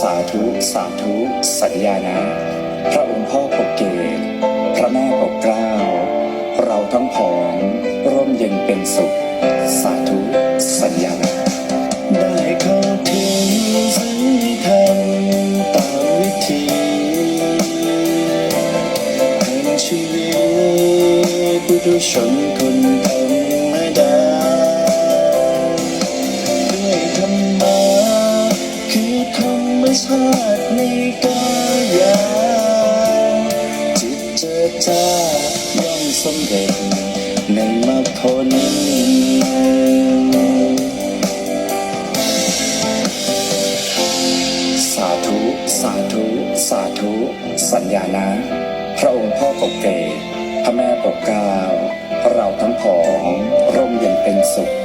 สาธุ สาธุ สัญญานะ พระองค์พ่อปกเกต พระแม่ปกเกล้า เราทั้งผองร่มเย็นเป็นสุข สาธุ สัญญานะได้เข้าถึงสังธรรมตามวิธีเป็นชีวิตปุถุชนคน ชาติในกายาจิตเจอจ้าย่อมสำเร็จในมรรคผลสาธุ สาธุ สาธุ สัญญานะ พระองค์พ่อปกเกตพระแม่ปกเกล้าเราทั้งผองร่มเย็นเป็นสุข